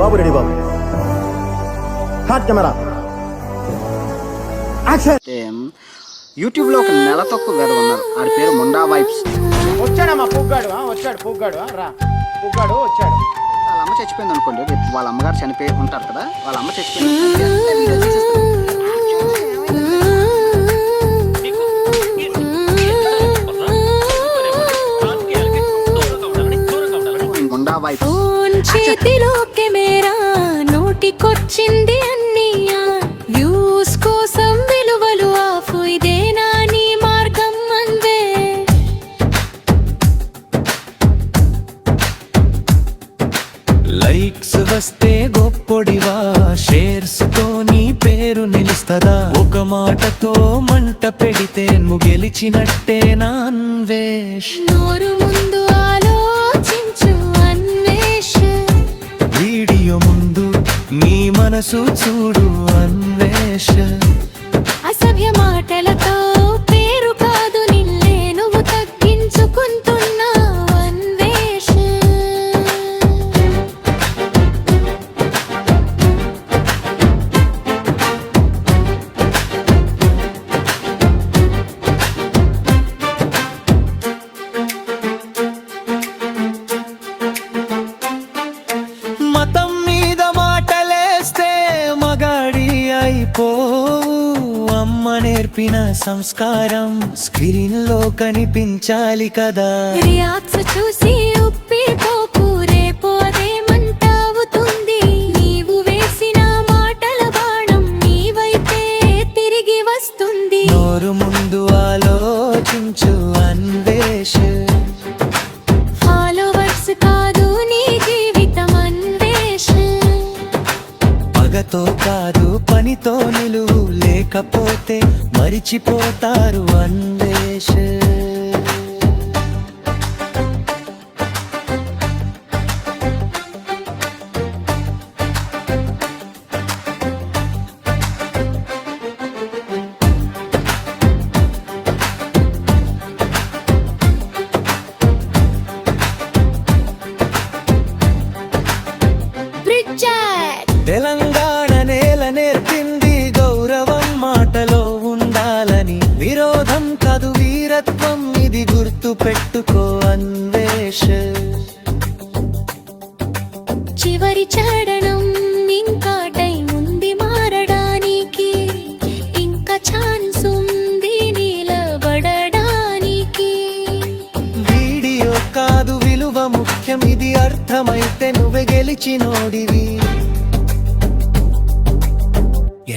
బాబు ready బాబు. Hot camera action అయితే యూట్యూబ్లో ఒక నెల తక్కువ వేద ఉన్నారు. ఆడి పేరు ముండా వైబ్స్. వచ్చాడమ్మా పుగ్గాడు ఆ, వచ్చాడు పుగ్గాడు ఆ, రా. పుగ్గాడు వచ్చాడు. వాళ్ళ అమ్మ చచ్చిపోయింది అనుకోండి. రేపు వాళ్ళ అమ్మగారు చనిపోయి ఉంటారు కదా వాళ్ళ అమ్మ చచ్చిపోయింది. ముండా వైబ్స్. ఫోన్ చేతిలో కెమెరా నోటికొచ్చింది అన్నయ్య వ్యూస్ కోసం విలువలు ఆఫ్ ఇదేనా నీ మార్గం అందే. లైక్స్ వస్తే గొప్పొడివా షేర్స్తో నీ పేరు నిలుస్తదా? ఒక మాటతో మంట పెడితే నువ్వు అన్వేష్. నోరు నీ మనసు చూడు అన్వేష. అసభ్యమా అమ్మ నేర్పిన సంస్కారం స్క్రీన్లో కనిపించాలి కదా. రియాక్ట్స్ చూసి ఉప్పిపోకు రేపు అదేమంటావుతుంది నీవు వేసిన మాటల బాణం నీ వైపే తిరిగి వస్తుంది. నోరు ముందు ఆలోచించు అన్వేష. పగతో కాదు పనితో నిలువు లేకపోతే మరిచిపోతారు అన్వేష బ్రిడ్జెట్. తెలంగాణ గుర్తు పెట్టుకో అన్వేష. చివరి చాడడం ఇంకా టైం ఉంది మారడానికి. ఇంకా ఛాన్స్ ఉంది నిలబడడానికి. వీడియో కాదు విలువ ముఖ్యం ఇది అర్థమైతే నువ్వే గెలిచినోడివి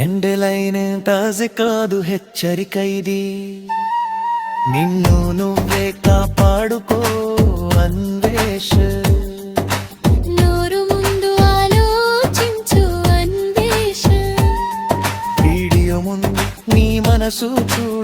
ఎండలైన తాజె కాదు హెచ్చరిక ఇది. నిన్ను నువ్వే కాపాడుకో అన్వేష. నోరు ముందు ఆలోచించు అన్వేష. వీడియో ముందు నీ మనసు చూడు.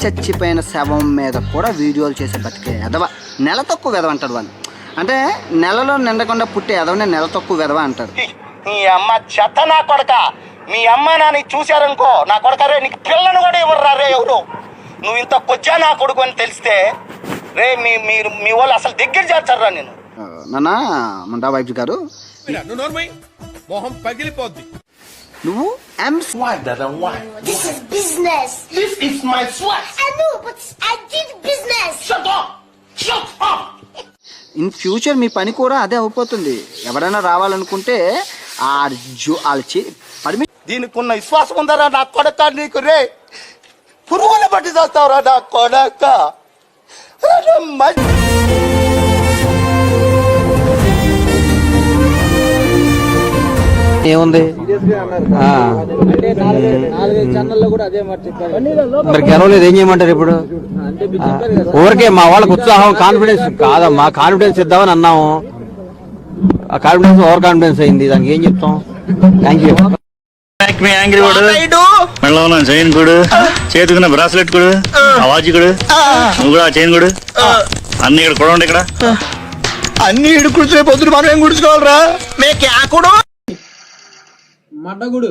చచ్చిపోయిన శవం మీద కూడా వీడియోలు చేసి బతికే ఎదవ నెల తక్కువ వెదవ అంటారు వాళ్ళు అంటే నెలలో నిండకుండా పుట్టే ఎదవనే నెల తక్కువ వెదవ అంటారు నీ అమ్మ చెత్త నా కొడక. మీ అమ్మ నాని చూశారనుకో నా కొడక రే నీకు పిల్లను కూడా ఇవ్వరు రే ఎవరు? నువ్వు ఇంత కొజ్జా నా కొడుకు అని తెలిస్తే రే మీ మీరు మీ వాళ్ళు అసలు దగ్గర చేస్తారా నేను నాన్న ముండా వైబ్స్ గారు. మొహం పగిలిపోద్ది. నువ్వు? ఎంస్ This is business. Is my swat I know, but I did business. Shut up shut up in future మీ పని కూడా అదే అయిపోతుంది. ఎవరైనా రావాలనుకుంటే ఆ జో వాళ్ళ చే పర్మి దీనికి ఉన్న విశ్వాసం ఉందరా నా కొడక నీకు రే? పురుగుల బట్టి చేస్తావురా నా కొడక. అరే మ- ఏముంది. మరి గెలవలేదు ఏం చేయమంటారు ఇప్పుడు? ఆ. ఊరికే మా వాళ్ళకి ఉత్సాహం కాన్ఫిడెన్స్ కాదమ్మా కాన్ఫిడెన్స్ ఇద్దామని అన్నాము. ఆ కాన్ఫిడెన్స్ ఓవర్ కాన్ఫిడెన్స్ అయింది. దానికి ఏం చెప్తాం? థ్యాంక్ యూ మీ యాంగ్రీ వాడు మెడలో ఉన్న చైన్ కొడు చేతికున్న బ్రాస్లెట్ కొడు ఆ. వాచ్ కొడు నువ్వు కూడా ఆ చైన్ కొడు. అన్ని ఇక్కడ కొడండి ఇక్కడ. అన్ని ఇడు కూర్చునే పొద్దున మనం ఏం గుడుచుకోవాలరా? మే క్యా మడ్డగుడు.